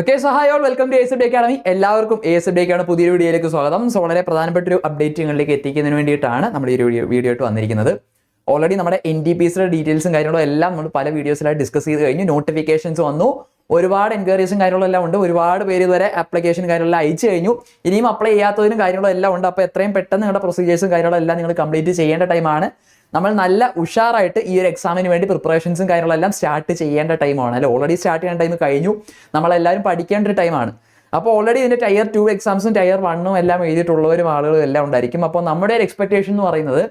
Okay so hi all welcome to S D academy എല്ലാവർക്കും S D ആണ് പുതിയൊരു വീഡിയോയിലേക്ക് സ്വാഗതം. സോ വളരെ പ്രധാനപ്പെട്ട ഒരു അപ്ഡേറ്റുകളിലേക്ക് എത്തിക്കുന്നതിന് വേണ്ടിയിട്ടാണ് നമ്മൾ ഈ വീഡിയോ വീഡിയോ ആയിട്ട് വന്നിരിക്കുന്നത്. ഓൾറെഡി നമ്മുടെ എൻ ഡി പി സിയുടെ ഡീറ്റെയിൽസും കാര്യങ്ങളും എല്ലാം നമ്മൾ പല വീഡിയോസിലായി ഡിസ്കസ് ചെയ്ത് കഴിഞ്ഞു. നോട്ടിഫിക്കേഷൻസ് വന്നു. ഒരുപാട് എൻക്വയറീസും കാര്യങ്ങളും എല്ലാം ഉണ്ട്. ഒരുപാട് പേര് ഇതുവരെ ആപ്ലിക്കേഷൻ കാര്യങ്ങളെല്ലാം അയച്ചു കഴിഞ്ഞു. ഇനിയും അപ്ലൈ ചെയ്യാത്തതിനും കാര്യങ്ങളും എല്ലാം ഉണ്ട്. അപ്പോൾ എത്രയും പെട്ടെന്ന് നിങ്ങളുടെ പ്രൊസീജിയേഴ്സും കാര്യങ്ങളും എല്ലാം നിങ്ങൾ കംപ്ലീറ്റ് ചെയ്യേണ്ട ടൈമാണ് നമ്മൾ നല്ല ഉഷാറായിട്ട് ഈ ഒരു എക്സാമിന് വേണ്ടി പ്രിപ്പറേഷൻസും കാര്യങ്ങളെല്ലാം സ്റ്റാർട്ട് ചെയ്യേണ്ട ടൈമാണ് അല്ലെ? ഓൾറെഡി സ്റ്റാർട്ട് ചെയ്യേണ്ട ടൈം കഴിഞ്ഞു. നമ്മളെല്ലാവരും പഠിക്കേണ്ട ഒരു ടൈമാണ് അപ്പോൾ ഓൾറെഡി ഇതിന്റെ ടയർ ടു എക്സാംസും ടയർ വണ്ണും എല്ലാം എഴുതിയിട്ടുള്ളവരും ആളുകളും എല്ലാം ഉണ്ടായിരിക്കും. അപ്പോൾ നമ്മുടെ ഒരു എക്സ്പെക്ടേഷൻ എന്ന് പറയുന്നത്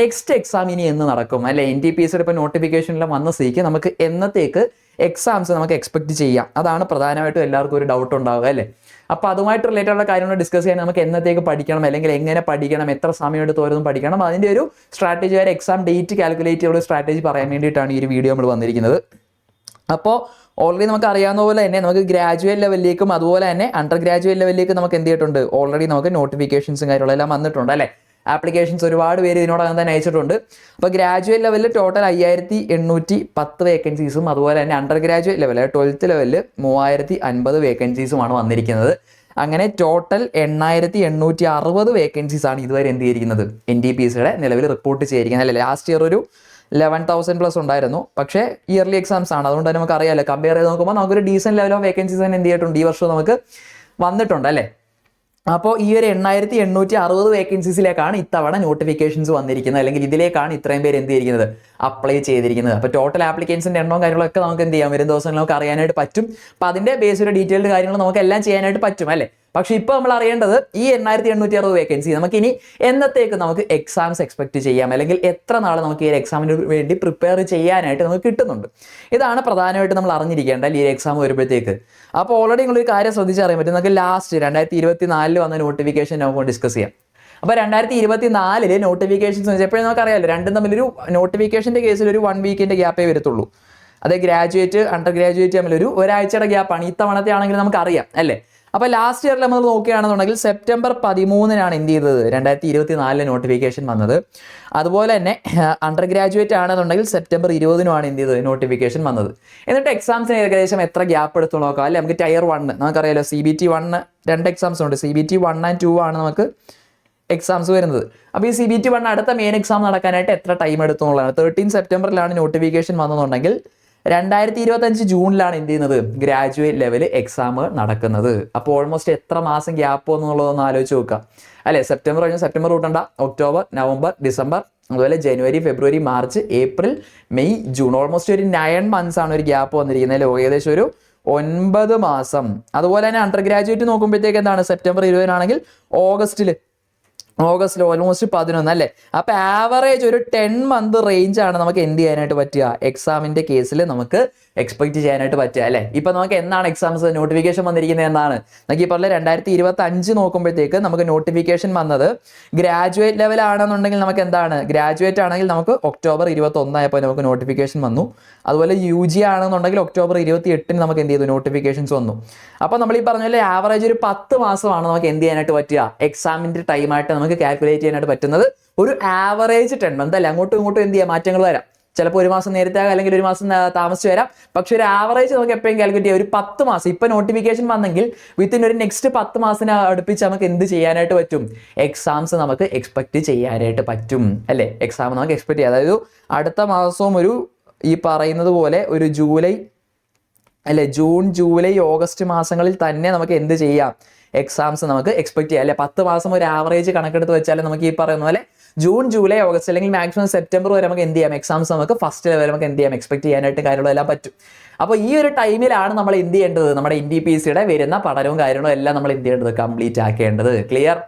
നെക്സ്റ്റ് എക്സാം ഇനി എന്ന് നടക്കും. അല്ലെ? എൻ ടി പി എസ് ഇപ്പോൾ നോട്ടിഫിക്കേഷനിലും വന്ന സ്ഥിതിക്ക് നമുക്ക് എന്നത്തേക്ക് എക്സാംസ് നമുക്ക് എക്സ്പെക്ട് ചെയ്യാം. അതാണ് പ്രധാനമായിട്ടും എല്ലാവർക്കും ഒരു ഡൗട്ട് ഉണ്ടാവുക അല്ലേ? അപ്പോൾ അതുമായിട്ട് റിലേറ്റഡ് ഉള്ള കാര്യങ്ങൾ ഡിസ്കസ് ചെയ്യാൻ നമുക്ക് എന്നത്തേക്ക് പഠിക്കണം അല്ലെങ്കിൽ എങ്ങനെ പഠിക്കണം എത്ര സമയം എടുത്ത് ഓരോന്നും പഠിക്കണം. അതിന്റെ ഒരു സ്ട്രാറ്റജി വരെ എക്സാം ഡേറ്റ് കാൽക്കുലേറ്റ് ചെയ്യുന്ന സ്ട്രാറ്റജി പറയാൻ വേണ്ടിയിട്ടാണ് ഈ ഒരു വീഡിയോ നമ്മൾ വന്നിരിക്കുന്നത്. അപ്പോൾ ഓൾറെഡി നമുക്ക് അറിയാവുന്ന പോലെ തന്നെ നമുക്ക് ഗ്രാജുവേറ്റ് ലെവലിലേക്കും അതുപോലെ തന്നെ അണ്ടർ ഗ്രാജുവേറ്റ് ലെവലിലേക്ക് നമുക്ക് എന്ത് ചെയ്തിട്ടുണ്ട്? ഓൾറെഡി നമുക്ക് നോട്ടിഫിക്കേഷൻസും കാര്യങ്ങളെല്ലാം വന്നിട്ടുണ്ട് അല്ലേ? ആപ്ലിക്കേഷൻസ് ഒരുപാട് പേര് ഇതിനോടകം തന്നെ അയച്ചിട്ടുണ്ട്. അപ്പോൾ ഗ്രാജുവേറ്റ് ലെവലിൽ ടോട്ടൽ അയ്യായിരത്തി എണ്ണൂറ്റി പത്ത് വേക്കൻസീസും അതുപോലെ തന്നെ അണ്ടർ ഗ്രാജുവേറ്റ് ലെവൽ ട്വൽത്ത് ലെവലിൽ മൂവായിരത്തി അൻപത് വേക്കൻസീസുമാണ് വന്നിരിക്കുന്നത്. അങ്ങനെ ടോട്ടൽ എണ്ണായിരത്തി എണ്ണൂറ്റി അറുപത് വേക്കൻസീസ് ആണ് ഇതുവരെ എന്ത് ചെയ്തിരിക്കുന്നത്? എൻ ഡി പി സിയുടെ നിലവിൽ റിപ്പോർട്ട് ചെയ്തിരിക്കുന്നത്. അല്ലെ ലാസ്റ്റ് ഇയർ ഒരു ലെവൻ തൗസൻഡ് പ്ലസ് ഉണ്ടായിരുന്നു. പക്ഷേ ഇയർലി എക്സാംസ് ആണ്. അതുകൊണ്ട് തന്നെ നമുക്ക് അറിയാമല്ലോ കമ്പയർ ചെയ്ത് നോക്കുമ്പോൾ നമുക്കൊരു ഡീസന്റ് ലെവൽ ഓഫ് വേക്കൻസീസ് തന്നെ എന്ത് ചെയ്തിട്ടുണ്ട്? ഈ വർഷം നമുക്ക് വന്നിട്ടുണ്ട് അല്ലേ? അപ്പോൾ ഈ ഒരു എണ്ണായിരത്തി എണ്ണൂറ്റി അറുപത് വേക്കൻസീസിലേക്കാണ് ഇത്തവണ നോട്ടിഫിക്കേഷൻസ് വന്നിരിക്കുന്നത്. അല്ലെങ്കിൽ ഇതിലേക്കാണ് ഇത്രയും പേര് എന്ത് ചെയ്തിരിക്കുന്നത്? അപ്ലൈ ചെയ്തിരിക്കുന്നത്. അപ്പോൾ ടോട്ടൽ ആപ്ലിക്കേഷന്റെ എണ്ണവും കാര്യങ്ങളൊക്കെ നമുക്ക് എന്ത് ചെയ്യാം? വരും ദിവസങ്ങളിൽ നമുക്ക് അറിയാനായിട്ട് പറ്റും. അപ്പോൾ അതിന്റെ ഒരു ഡീറ്റെയിൽഡ് കാര്യങ്ങൾ നമുക്ക് എല്ലാം ചെയ്യാനായിട്ട് പറ്റും അല്ലേ? പക്ഷെ ഇപ്പോൾ നമ്മൾ അറിയേണ്ടത് ഈ എണ്ണായിരത്തി എണ്ണൂറ്റി അറുപത് വേക്കൻസി നമുക്ക് ഇനി എന്നത്തേക്ക് നമുക്ക് എക്സാംസ് എക്സ്പെക്ട് ചെയ്യാം? അല്ലെങ്കിൽ എത്ര നാൾ നമുക്ക് ഈ ഒരു എക്സാമിന് വേണ്ടി പ്രിപ്പയർ ചെയ്യാനായിട്ട് നമുക്ക് കിട്ടുന്നുണ്ട്? ഇതാണ് പ്രധാനമായിട്ട് നമ്മൾ അറിഞ്ഞിരിക്കേണ്ട ഈ എക്സാം വരുമ്പോഴത്തേക്ക്. അപ്പോൾ ഓൾറെഡി നിങ്ങളൊരു കാര്യം ശ്രദ്ധിച്ചറിയാൻ പറ്റും. നമുക്ക് ലാസ്റ്റ് രണ്ടായിരത്തി ഇരുപത്തി നാലിൽ വന്ന നോട്ടിഫിക്കേഷൻ നമുക്ക് ഡിസ്കസ് ചെയ്യാം. അപ്പോൾ രണ്ടായിരത്തി ഇരുപത്തി നാലിൽ നോട്ടിഫിക്കേഷൻസ് എപ്പോഴും നമുക്കറിയാമല്ലോ രണ്ടും തമ്മിലൊരു നോട്ടിഫിക്കേഷന്റെ കേസിൽ ഒരു വൺ വീക്കിന്റെ ഗ്യാപ്പേ വരത്തുള്ളൂ. അത് ഗ്രാജുവേറ്റ് അണ്ടർ ഗ്രാജുവേറ്റ് ഒരു ഒരാഴ്ചയുടെ ഗ്യാപ്പാണ് ഇത്തവണത്തെ ആണെങ്കിൽ നമുക്കറിയാം അല്ലേ? അപ്പോൾ ലാസ്റ്റ് ഇയറിൽ നമ്മൾ നോക്കുകയാണെന്നുണ്ടെങ്കിൽ സെപ്റ്റംബർ പതിമൂന്നിനാണ് എന്ത് ചെയ്തത്? രണ്ടായിരത്തി ഇരുപത്തി നാലിലെ നോട്ടിഫിക്കേഷൻ വന്നത്. അതുപോലെ തന്നെ അണ്ടർ ഗ്രാജുവേറ്റ് ആണെന്നുണ്ടെങ്കിൽ സെപ്റ്റംബർ ഇരുപതിനുമാണ് എന്ത് ചെയ്തത്? നോട്ടിഫിക്കേഷൻ വന്നത്. എന്നിട്ട് എക്സാംസിന് ഏകദേശം എത്ര ഗ്യാപ്പ് എടുത്തു നോക്കാം? അല്ലെ? നമുക്ക് ടയർ വണ്ണ് നമുക്കറിയാലോ സി ബി ടി വണ്ണ് രണ്ട് എക്സാംസ് ഉണ്ട്. C B T one and two ആണ് നമുക്ക് എക്സാംസ് വരുന്നത്. അപ്പോൾ ഈ സി ബി ടി വൺ അടുത്ത മെയിൻ എക്സാം നടക്കാനായിട്ട് എത്ര ടൈം എടുത്തു എന്നുള്ളതാണ്. തേർട്ടീൻ സെപ്റ്റംബറിലാണ് നോട്ടിഫിക്കേഷൻ വന്നതെന്നുണ്ടെങ്കിൽ രണ്ടായിരത്തി ഇരുപത്തഞ്ച് ജൂണിലാണ് എന്ത് ചെയ്യുന്നത്? ഗ്രാജുവേറ്റ് ലെവൽ എക്സാം നടക്കുന്നത്. അപ്പോൾ ഓൾമോസ്റ്റ് എത്ര മാസം ഗ്യാപ്പ് എന്നുള്ളതൊന്ന് ആലോചിച്ച് നോക്കാം അല്ലേ? സെപ്റ്റംബർ കഴിഞ്ഞാൽ സെപ്റ്റംബർ കൂട്ടണ്ട ഒക്ടോബർ നവംബർ ഡിസംബർ അതുപോലെ January February March April May June almost ഒരു നയൻ മന്ത്സ് ആണ് ഒരു ഗ്യാപ്പ് വന്നിരിക്കുന്നത്. ഏകദേശം ഒരു ഒൻപത് മാസം. അതുപോലെ തന്നെ അണ്ടർ ഗ്രാജുവേറ്റ് നോക്കുമ്പോഴത്തേക്ക് എന്താണ്? സെപ്റ്റംബർ ഇരുപതിനാണെങ്കിൽ ഓഗസ്റ്റിൽ ഓഗസ്റ്റിൽ ഓൾമോസ്റ്റ് പതിനൊന്ന് അല്ലേ? അപ്പൊ ആവറേജ് ഒരു ടെൻ മന്ത് റേഞ്ച് ആണ് നമുക്ക് എന്ത് ചെയ്യാനായിട്ട് പറ്റുക? എക്സാമിന്റെ കേസിൽ നമുക്ക് എക്സ്പെക്ട് ചെയ്യാനായിട്ട് പറ്റുക അല്ലേ? ഇപ്പം നമുക്ക് എന്താണ് എക്സാംസ് നോട്ടിഫിക്കേഷൻ വന്നിരിക്കുന്നത് എന്നാണ്. നമുക്ക് ഈ പറഞ്ഞ രണ്ടായിരത്തി ഇരുപത്തി അഞ്ച് നോക്കുമ്പോഴത്തേക്ക് നമുക്ക് നോട്ടിഫിക്കേഷൻ വന്നത് ഗ്രാജുവേറ്റ് ലെവൽ ആണെന്നുണ്ടെങ്കിൽ നമുക്ക് എന്താണ്? ഗ്രാജുവേറ്റ് ആണെങ്കിൽ നമുക്ക് ഒക്ടോബർ ഇരുപത്തി ഒന്നായപ്പോൾ നമുക്ക് നോട്ടിഫിക്കേഷൻ വന്നു. അതുപോലെ യു ജി ആണെന്നുണ്ടെങ്കിൽ ഒക്ടോബർ ഇരുപത്തി എട്ടിന് നമുക്ക് എന്ത് ചെയ്തു? നോട്ടിഫിക്കേഷൻസ് വന്നു. അപ്പോൾ നമ്മൾ ഈ പറഞ്ഞ പോലെ ആവറേജ് ഒരു പത്ത് മാസമാണ് നമുക്ക് എന്ത് ചെയ്യാനായിട്ട് പറ്റുക? എക്സാമിന്റെ ടൈമായിട്ട് നമുക്ക് കാൽക്കുലേറ്റ് ചെയ്യാനായിട്ട് പറ്റുന്നത് ഒരു ആവറേജ് ടെൻ മന്ത് അല്ല? അങ്ങോട്ടും ഇങ്ങോട്ടും എന്ത് ചെയ്യാം? മാറ്റങ്ങൾ വരാം. ചിലപ്പോൾ ഒരു മാസം നേരത്തെ അല്ലെങ്കിൽ ഒരു മാസം താമസിച്ച് വരാം. പക്ഷെ ഒരു ആവറേജ് നമുക്ക് എപ്പോഴും കാൽക്കുലേറ്റ് ചെയ്യാം ഒരു പത്ത് മാസം. ഇപ്പം നോട്ടിഫിക്കേഷൻ വന്നെങ്കിൽ വിത്തിൻ ഒരു നെക്സ്റ്റ് പത്ത് മാസത്തിന് അടുപ്പിച്ച് നമുക്ക് എന്ത് ചെയ്യാനായിട്ട് പറ്റും? എക്സാംസ് നമുക്ക് എക്സ്പെക്ട് ചെയ്യാനായിട്ട് പറ്റും അല്ലേ? എക്സാം നമുക്ക് എക്സ്പെക്ട് ചെയ്യാം. അതായത് അടുത്ത മാസവും ഒരു ഈ പറയുന്നത് പോലെ ഒരു ജൂലൈ അല്ലെ? ജൂൺ ജൂലൈ ഓഗസ്റ്റ് മാസങ്ങളിൽ തന്നെ നമുക്ക് എന്ത് ചെയ്യാം? എക്സാംസ് നമുക്ക് എക്സ്പെക്ട് ചെയ്യാം. അല്ലെ? പത്ത് മാസം ഒരു ആവറേജ് കണക്കെടുത്ത് വെച്ചാൽ നമുക്ക് ഈ പറയുന്ന പോലെ ജൂൺ ജൂലൈ ഓഗസ്റ്റ് അല്ലെങ്കിൽ മാക്സിമം സെപ്റ്റംബർ വരെ നമുക്ക് എന്ത് ചെയ്യാം? എക്സാംസ് നമുക്ക് ഫസ്റ്റ് വരെ നമുക്ക് എന്ത് ചെയ്യാം? എക്സ്പെക്ട് ചെയ്യാനായിട്ട് കാര്യങ്ങളെല്ലാം പറ്റും. അപ്പോൾ ഈ ഒരു ടൈമിലാണ് നമ്മൾ എന്ത് ചെയ്യേണ്ടത്? നമ്മുടെ എൻ ഡി പി സിയുടെ വരുന്ന പഠനവും കാര്യങ്ങളും എല്ലാം നമ്മൾ എന്ത് ചെയ്യേണ്ടത്? കംപ്ലീറ്റ് ആക്കേണ്ടത്. ക്ലിയർ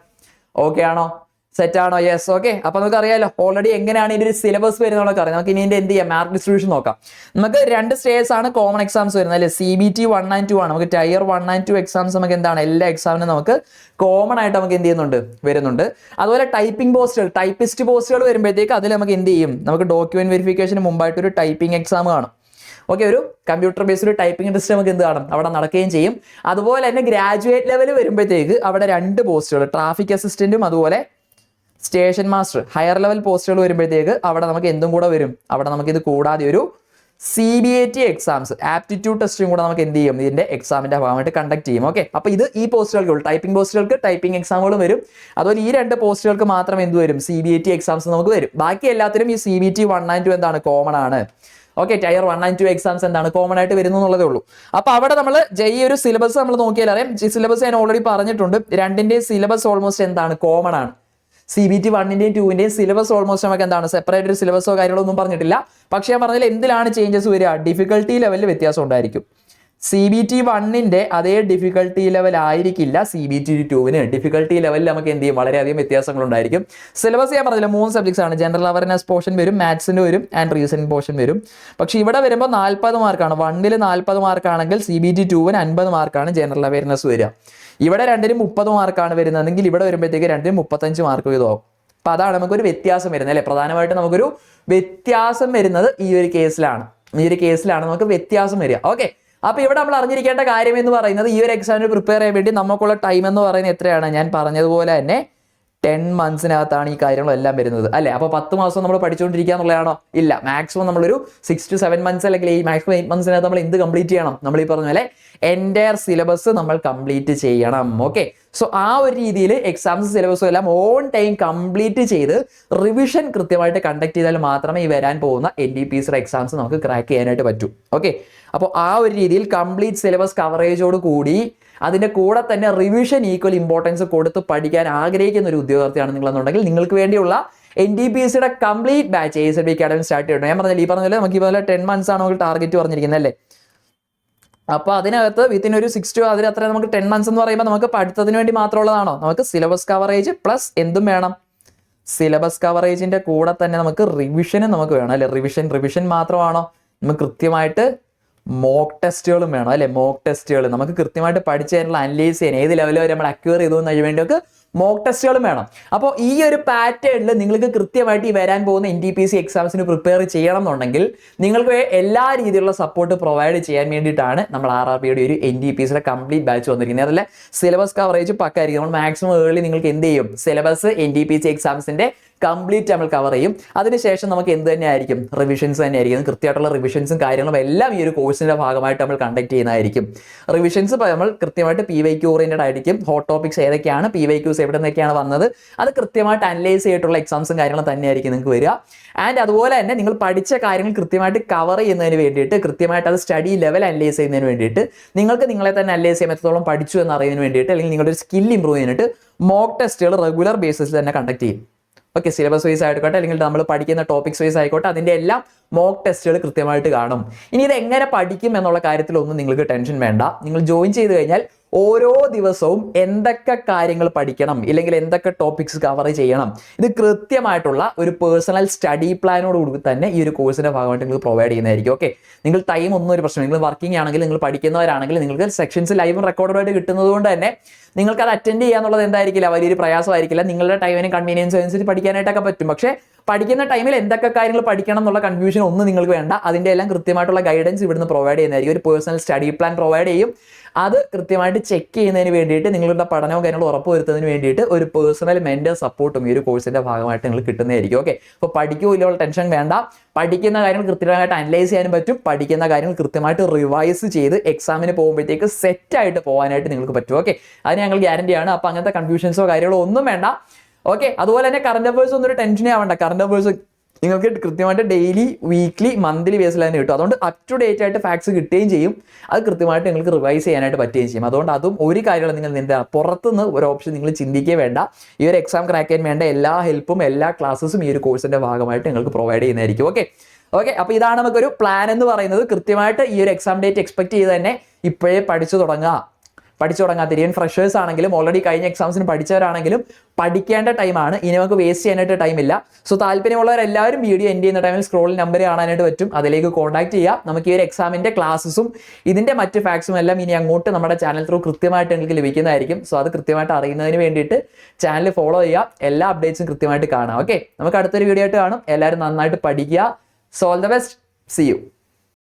ഓക്കെ ആണോ? സെറ്റ് ആണോ? യെസ് ഓക്കെ അപ്പൊ നമുക്ക് അറിയാലോ ഓൾറെഡി എങ്ങനെയാണ് ഇതിന്റെ ഒരു സിലബസ് വരുന്നതൊക്കെ അറിയാം. നമുക്ക് ഇനി ഇതിന്റെ എന്ത് ചെയ്യാം? മാർക്ക് ഡിസ്ട്രിബ്യൂഷൻ നോക്കാം. നമുക്ക് രണ്ട് സ്റ്റേജ് ആണ് കോമൺ എക്സാംസ് വരുന്നത് അല്ലെ? C B T one and two ആണ്. നമുക്ക് tier one and two exams നമുക്ക് എന്താണ്? എല്ലാ എക്സാമിനും നമുക്ക് കോമൺ ആയിട്ട് നമുക്ക് എന്ത് ചെയ്യുന്നുണ്ട്? വരുന്നുണ്ട്. അതുപോലെ ടൈപ്പിംഗ് പോസ്റ്റുകൾ ടൈപ്പിസ്റ്റ് പോസ്റ്റുകൾ വരുമ്പോഴത്തേക്ക് അതിൽ നമുക്ക് എന്ത് ചെയ്യും? നമുക്ക് ഡോക്യുമെന്റ് വെരിഫിക്കേഷന് മുമ്പായിട്ട് ഒരു ടൈപ്പിംഗ് എക്സാം കാണും. ഓക്കെ ഒരു കമ്പ്യൂട്ടർ ബേസ്ഡ് ഒരു ടൈപ്പിംഗ് ടെസ്റ്റ് നമുക്ക് എന്ത് കാണും? അവിടെ നടക്കുകയും ചെയ്യും. അതുപോലെ തന്നെ ഗ്രാജുവേറ്റ് ലെവൽ വരുമ്പോഴത്തേക്ക് അവിടെ രണ്ട് പോസ്റ്റുകൾ ട്രാഫിക് അസിസ്റ്റന്റും അതുപോലെ സ്റ്റേഷൻ മാസ്റ്റർ ഹയർ ലെവൽ പോസ്റ്റുകൾ വരുമ്പോഴത്തേക്ക് അവിടെ നമുക്ക് എന്തും കൂടെ വരും. അവിടെ നമുക്ക് ഇത് കൂടാതെ ഒരു C B A T exams aptitude ടെസ്റ്റും കൂടെ നമുക്ക് എന്ത് ചെയ്യും? ഇതിന്റെ എക്സാമിന്റെ ഭാഗമായിട്ട് കണ്ടക്ട് ചെയ്യും. ഓക്കെ അപ്പോൾ ഇത് ഈ പോസ്റ്റുകൾക്ക് ടൈപ്പിംഗ് പോസ്റ്റുകൾക്ക് ടൈപ്പിംഗ് എക്സാമുകളും വരും. അതുപോലെ ഈ രണ്ട് പോസ്റ്റുകൾക്ക് മാത്രം എന്ത് വരും? C B A T exams നമുക്ക് വരും. ബാക്കി എല്ലാത്തിനും ഈ C B T one and two എന്താണ്? കോമൺ ആണ്. Okay tier one and two exams എന്താണ്? കോമൺ ആയിട്ട് വരുന്നു എന്നുള്ളതേ ഉള്ളൂ. അപ്പോൾ അവിടെ നമ്മൾ ഈ ഒരു സിലബസ് നമ്മൾ നോക്കിയാൽ അറിയാം. സിലബസ് ഞാൻ ഓൾറെഡി പറഞ്ഞിട്ടുണ്ട്. രണ്ടിന്റെ സിലബസ് ഓൾമോസ്റ്റ് എന്താണ്? കോമൺ ആണ്. സി ബി ടി വണ്ണിന്റെയും ടൂവിന്റെയും സിലബസ് ഓൾമോസ്റ്റ് നമുക്ക് എന്താണ്? സെപ്പറേറ്റ് ഒരു സിലബസോ കാര്യങ്ങളോ ഒന്നും പറഞ്ഞിട്ടില്ല. പക്ഷേ ഞാൻ പറഞ്ഞാൽ എന്തിലാണ് ചേഞ്ചസ് വരിക? ഡിഫിക്കൽട്ടി ലെവലിൽ വ്യത്യാസം ഉണ്ടായിരിക്കും. സി ബി ടി വണ്ണിന്റെ അതേ ഡിഫിക്കൽട്ടി ലെവൽ ആയിരിക്കില്ല സി ബി ടി ടൂവിന് ഡിഫിക്കൽട്ടി ലെവലിൽ നമുക്ക് എന്ത് ചെയ്യും? വളരെയധികം വ്യത്യാസങ്ങൾ ഉണ്ടായിരിക്കും. സിലബസ് ഞാൻ പറഞ്ഞില്ല മൂന്ന് സബ്ജക്ട്സ് ആണ്. ജനറൽ അവയർനെസ് പോർഷൻ വരും മാത്സിന്റെ വരും ആൻഡ് റീസണിംഗ് പോർഷൻ വരും. പക്ഷെ ഇവിടെ വരുമ്പോൾ നാൽപ്പത് മാർക്കാണ് വണ്ണിൽ നാൽപ്പത് മാർക്കാണെങ്കിൽ സി ബി ടി ടൂവിന് അൻപത് മാർക്കാണ് ജനറൽ അവയർനെസ് വരിക. ഇവിടെ രണ്ടിനും മുപ്പത് മാർക്കാണ് വരുന്നതെങ്കിൽ ഇവിടെ വരുമ്പോഴത്തേക്ക് രണ്ടിനും മുപ്പത്തഞ്ച് മാർക്ക് വീതമാകും അപ്പൊ അതാണ് നമുക്കൊരു വ്യത്യാസം വരുന്നത് അല്ലേ? പ്രധാനമായിട്ട് നമുക്കൊരു വ്യത്യാസം വരുന്നത് ഈ ഒരു കേസിലാണ് ഈ ഒരു കേസിലാണ് നമുക്ക് വ്യത്യാസം വരിക. ഓക്കെ അപ്പോൾ ഇവിടെ നമ്മൾ അറിഞ്ഞിരിക്കേണ്ട കാര്യം എന്ന് പറയുന്നത് ഈ ഒരു എക്സാമിന് പ്രിപ്പയർ ചെയ്യാൻ വേണ്ടി നമുക്കുള്ള ടൈം എന്ന് പറയുന്നത് എത്രയാണ്? ഞാൻ പറഞ്ഞതുപോലെ തന്നെ ടെൻ മന്ത്സിനകത്താണ് ഈ കാര്യങ്ങളെല്ലാം വരുന്നത്. അല്ലേ? അപ്പോൾ പത്ത് മാസം നമ്മൾ പഠിച്ചുകൊണ്ടിരിക്കുക എന്നുള്ളതാണോ? ഇല്ല. മാക്സിമം നമ്മളൊരു സിക്സ് ടു സെവൻ മന്ത്സ് അല്ലെങ്കിൽ ഈ മാക്സിമം എയ്റ്റ് മന്ത്സിനകത്ത് നമ്മൾ എന്ത് കംപ്ലീറ്റ് ചെയ്യണം? നമ്മൾ ഈ പറഞ്ഞ പോലെ എന്റയർ സിലബസ് നമ്മൾ കംപ്ലീറ്റ് ചെയ്യണം. ഓക്കെ സോ ആ ഒരു രീതിയിൽ എക്സാംസ് സിലബസും എല്ലാം ഓൺ ടൈം കംപ്ലീറ്റ് ചെയ്ത് റിവിഷൻ കൃത്യമായിട്ട് കണ്ടക്ട് ചെയ്താൽ മാത്രമേ ഈ വരാൻ പോകുന്ന എൻ ഡി പി സിയുടെ എക്സാംസ് നമുക്ക് ക്രാക്ക് ചെയ്യാനായിട്ട് പറ്റൂ. ഓക്കെ അപ്പോൾ ആ ഒരു രീതിയിൽ കംപ്ലീറ്റ് സിലബസ് കവറേജോട് കൂടി അതിന്റെ കൂടെ തന്നെ റിവിഷൻ ഈക്വൽ ഇമ്പോർട്ടൻസ് കൊടുത്ത് പഠിക്കാൻ ആഗ്രഹിക്കുന്ന ഒരു ഉദ്യോഗാർത്ഥിയാണ് നിങ്ങളെന്നുണ്ടെങ്കിൽ നിങ്ങൾക്ക് വേണ്ടിയുള്ള എൻ ഡി പി സിയുടെ complete batch A S B academy start ചെയ്യണം ഞാൻ പറഞ്ഞില്ല ഈ പറഞ്ഞ നമുക്ക് ഈ പോലെ ടെൻ മന്ത്സ് ആണ് നമുക്ക് ടാർഗറ്റ് പറഞ്ഞിരിക്കുന്നത് അല്ലേ? അപ്പോൾ അതിനകത്ത് വിത്തിൻ ഒരു സിക്സ് ടു അതിന് അത്ര നമുക്ക് ടെൻ മന്ത്സ് എന്ന് പറയുമ്പോൾ നമുക്ക് പഠിത്തത്തിന് വേണ്ടി മാത്രമുള്ളതാണോ? നമുക്ക് സിലബസ് കവറേജ് പ്ലസ് എന്തും വേണം? സിലബസ് കവറേജിന്റെ കൂടെ തന്നെ നമുക്ക് റിവിഷനും നമുക്ക് വേണം അല്ലെ? റിവിഷൻ റിവിഷൻ മാത്രമാണോ? നമുക്ക് കൃത്യമായിട്ട് മോക്ക് ടെസ്റ്റുകളും വേണം അല്ലെ? മോക്ക് ടെസ്റ്റുകൾ നമുക്ക് കൃത്യമായിട്ട് പഠിച്ചു തരാനുള്ള അനലൈസ് ചെയ്യാൻ ഏത് ലെവൽ വരെ നമ്മൾ അക്വയർ ചെയ്തു വേണ്ടി വേണ്ടിയൊക്കെ മോക്ക് ടെസ്റ്റുകളും വേണം. അപ്പോൾ ഈ ഒരു പാറ്റേണിൽ നിങ്ങൾക്ക് കൃത്യമായിട്ട് ഈ വരാൻ പോകുന്ന എൻ ടി പി സി എക്സാംസിന് പ്രിപ്പയർ ചെയ്യണം എന്നുണ്ടെങ്കിൽ നിങ്ങൾക്ക് എല്ലാ രീതിയിലുള്ള സപ്പോർട്ട് പ്രൊവൈഡ് ചെയ്യാൻ വേണ്ടിയിട്ടാണ് നമ്മൾ ആർ ആർ ബിയുടെ ഒരു N T P C complete batch വന്നിരിക്കുന്നത്. അതല്ല സിലബസ് കവറേജ് പക്കായിരിക്കും. നമ്മൾ മാക്സിമം ഏർലി നിങ്ങൾക്ക് എന്ത് ചെയ്യും? Syllabus N T P C എക്സാംസിന്റെ complete നമ്മൾ കവർ ചെയ്യും. അതിനുശേഷം നമുക്ക് എന്ത് തന്നെയായിരിക്കും? റിവിഷൻസ് തന്നെയായിരിക്കും. കൃത്യമായിട്ടുള്ള റിവിഷൻസും കാര്യങ്ങളും എല്ലാം ഈ ഒരു കോഴ്സിന്റെ ഭാഗമായിട്ട് നമ്മൾ കണ്ടക്ട് ചെയ്യുന്നതായിരിക്കും. റിവിഷൻസ് നമ്മൾ കൃത്യമായിട്ട് പി വൈ ക്യു ഓറിയന്റഡ് ആയിരിക്കും. ഹോട്ട് ടോപ്പിക്സ് ഏതൊക്കെയാണ്? പി വൈ ക്യൂസ് എവിടെ നിന്നൊക്കെയാണ് വന്നത്? അത് കൃത്യമായിട്ട് അനലൈസ് ചെയ്തിട്ടുള്ള എക്സാംസും കാര്യങ്ങളും തന്നെയായിരിക്കും നിങ്ങൾക്ക് വരിക. ആൻഡ് അതുപോലെ തന്നെ നിങ്ങൾ പഠിച്ച കാര്യങ്ങൾ കൃത്യമായിട്ട് കവർ ചെയ്യുന്നതിന് വേണ്ടിയിട്ട് കൃത്യമായിട്ട് അത് സ്റ്റഡി ലെവൽ അനലൈസ് ചെയ്യുന്നതിന് വേണ്ടിയിട്ട് നിങ്ങൾക്ക് നിങ്ങളെ തന്നെ അനലൈസ് ചെയ്യാൻ എത്രത്തോളം പഠിച്ചു എന്ന് അറിയുന്നതിന് വേണ്ടിയിട്ട് അല്ലെങ്കിൽ നിങ്ങളുടെ സ്കിൽ ഇമ്പ്രൂവ് ചെയ്യാനായിട്ട് മോക്ക് ടെസ്റ്റുകൾ റെഗുലർ ബേസിസിൽ തന്നെ കണ്ടക്ട് ചെയ്യും. ഓക്കെ സിലബസ് വൈസ് ആയിക്കോട്ടെ അല്ലെങ്കിൽ നമ്മൾ പഠിക്കുന്ന ടോപ്പിക്സ് വൈസ് ആയിക്കോട്ടെ അതിന്റെ എല്ലാം മോക്ക് ടെസ്റ്റുകൾ കൃത്യമായിട്ട് കാണും. ഇനി ഇത് എങ്ങനെ പഠിക്കും എന്നുള്ള കാര്യത്തിലൊന്നും നിങ്ങൾക്ക് ടെൻഷൻ വേണ്ട. നിങ്ങൾ ജോയിൻ ചെയ്ത് കഴിഞ്ഞാൽ ഓരോ ദിവസവും എന്തൊക്കെ കാര്യങ്ങൾ പഠിക്കണം ഇല്ലെങ്കിൽ എന്തൊക്കെ ടോപ്പിക്സ് കവർ ചെയ്യണം ഇത് കൃത്യമായിട്ടുള്ള ഒരു പേഴ്സണൽ സ്റ്റഡി പ്ലാനോട് കൂടി തന്നെ ഈ ഒരു കോഴ്സിന്റെ ഭാഗമായിട്ട് നിങ്ങൾ പ്രൊവൈഡ് ചെയ്യുന്നതായിരിക്കും. ഓക്കെ നിങ്ങൾ ടൈം ഒന്നും ഒരു പ്രശ്നം നിങ്ങൾ വർക്കിംഗ് ആണെങ്കിൽ നിങ്ങൾ പഠിക്കുന്നവരാണെങ്കിൽ നിങ്ങൾക്ക് സെക്ഷൻസ് ലൈവും റെക്കോർഡായിട്ട് കിട്ടുന്നത് കൊണ്ട് തന്നെ നിങ്ങൾക്ക് അത് അറ്റൻഡ് ചെയ്യാന്നുള്ളത് എന്തായിരിക്കില്ല? വലിയൊരു പ്രയാസമായിരിക്കില്ല. നിങ്ങളുടെ ടൈമിനും കൺവീനിയൻസ് അനുസരിച്ച് പഠിക്കാനായിട്ടൊക്കെ പറ്റും. പക്ഷേ പഠിക്കുന്ന ടൈമിൽ എന്തൊക്കെ കാര്യങ്ങൾ പഠിക്കണം എന്നുള്ള കൺഫ്യൂഷൻ ഒന്നും നിങ്ങൾക്ക് വേണ്ട. അതിന്റെ എല്ലാം കൃത്യമായിട്ടുള്ള ഗൈഡൻസ് ഇവിടുന്ന് പ്രൊവൈഡ് ചെയ്യുന്നതായിരിക്കും. ഒരു പേഴ്സണൽ സ്റ്റഡി പ്ലാൻ പ്രൊവൈഡ് ചെയ്യും. അത് കൃത്യമായിട്ട് ചെക്ക് ചെയ്യുന്നതിന് വേണ്ടിയിട്ട് നിങ്ങളുടെ പഠനവും കാര്യങ്ങളും ഉറപ്പുവരുത്തുന്നതിന് വേണ്ടിയിട്ട് ഒരു പേഴ്സണൽ മെന്റൽ സപ്പോർട്ടും ഈ ഒരു കോഴ്സിന്റെ ഭാഗമായിട്ട് നിങ്ങൾ കിട്ടുന്നതായിരിക്കും. ഓക്കെ അപ്പോൾ പഠിക്കുമോ ഇല്ലയോ ടെൻഷൻ വേണ്ട. പഠിക്കുന്ന കാര്യങ്ങൾ കൃത്യമായിട്ട് അനലൈസ് ചെയ്യാനും പറ്റും. പഠിക്കുന്ന കാര്യങ്ങൾ കൃത്യമായിട്ട് റിവൈസ് ചെയ്ത് എക്സാമിന് പോകുമ്പോഴത്തേക്ക് സെറ്റായിട്ട് പോകാനായിട്ട് നിങ്ങൾക്ക് പറ്റും. ഓക്കെ അത് ഞങ്ങൾ ഗ്യാരണ്ടിയാണ് അപ്പോൾ അങ്ങനത്തെ കൺഫ്യൂഷൻസോ കാര്യങ്ങളോ ഒന്നും വേണ്ട. ഓക്കെ അതുപോലെ തന്നെ കറണ്ട് അഫേഴ്സ് ഒന്നും ഒരു ടെൻഷനേ ആവണ്ട. കറണ്ട് അഫേഴ്സ് നിങ്ങൾക്ക് കൃത്യമായിട്ട് ഡെയിലി വീക്ക്ലി മന്ത്ലി ബേസിൽ തന്നെ കിട്ടും. അതുകൊണ്ട് അപ് ടു ഡേറ്റ് ആയിട്ട് ഫാക്ട്സ് കിട്ടുകയും ചെയ്യും. അത് കൃത്യമായിട്ട് നിങ്ങൾക്ക് റിവൈസ് ചെയ്യാനായിട്ട് പറ്റുകയും ചെയ്യും. അതുകൊണ്ട് അതും ഒരു കാര്യങ്ങളും നിങ്ങൾ നിന്റെ പുറത്തുനിന്ന് ഒരു ഓപ്ഷൻ നിങ്ങൾ ചിന്തിക്കേ വേണ്ട. ഈ ഒരു എക്സാം ക്രാക്ക് ചെയ്യാൻ വേണ്ട എല്ലാ ഹെൽപ്പും എല്ലാ ക്ലാസ്സും ഈ ഒരു കോഴ്സിന്റെ ഭാഗമായിട്ട് നിങ്ങൾക്ക് പ്രൊവൈഡ് ചെയ്യുന്നതായിരിക്കും. ഓക്കെ ഓക്കെ അപ്പോൾ ഇതാണ് നമുക്കൊരു പ്ലാൻ എന്ന് പറയുന്നത്. കൃത്യമായിട്ട് ഈ ഒരു എക്സാം ഡേറ്റ് എക്സ്പെക്ട് ചെയ്ത് തന്നെ ഇപ്പോഴേ പഠിച്ചു തുടങ്ങുക. പഠിച്ചു തുടങ്ങാത്ത ഈവൻ ഫ്രഷേഴ്സ് ആണെങ്കിലും ഓൾറെഡി കഴിഞ്ഞ എക്സാംസിന് പഠിച്ചവരാണെങ്കിലും പഠിക്കേണ്ട ടൈമാണ് ഇനി നമുക്ക് വേസ്റ്റ് ചെയ്യാനായിട്ട് ടൈമില്ല സോ താല്പര്യമുള്ളവരെല്ലാവരും വീഡിയോ എൻഡ് ചെയ്യുന്ന ടൈമിൽ സ്ക്രോളിൽ നമ്പർ കാണാനായിട്ട് പറ്റും. അതിലേക്ക് കോൺടാക്ട് ചെയ്യുക നമുക്ക് ഈ ഒരു എക്സാമിന്റെ ക്ലാസ്സും ഇതിന്റെ മറ്റ് ഫാക്സും എല്ലാം ഇനി അങ്ങോട്ട് നമ്മുടെ ചാനൽ ത്രൂ കൃത്യമായിട്ട് നിങ്ങൾക്ക് ലഭിക്കുന്നതായിരിക്കും. സോ അത് കൃത്യമായിട്ട് അറിയുന്നതിന് വേണ്ടിയിട്ട് ചാനൽ ഫോളോ ചെയ്യുക. എല്ലാ അപ്ഡേറ്റ്സും കൃത്യമായിട്ട് കാണാം. ഓക്കെ നമുക്ക് അടുത്തൊരു വീഡിയോ ആയിട്ട് കാണും. എല്ലാവരും നന്നായിട്ട് പഠിക്കുക. So all the best see you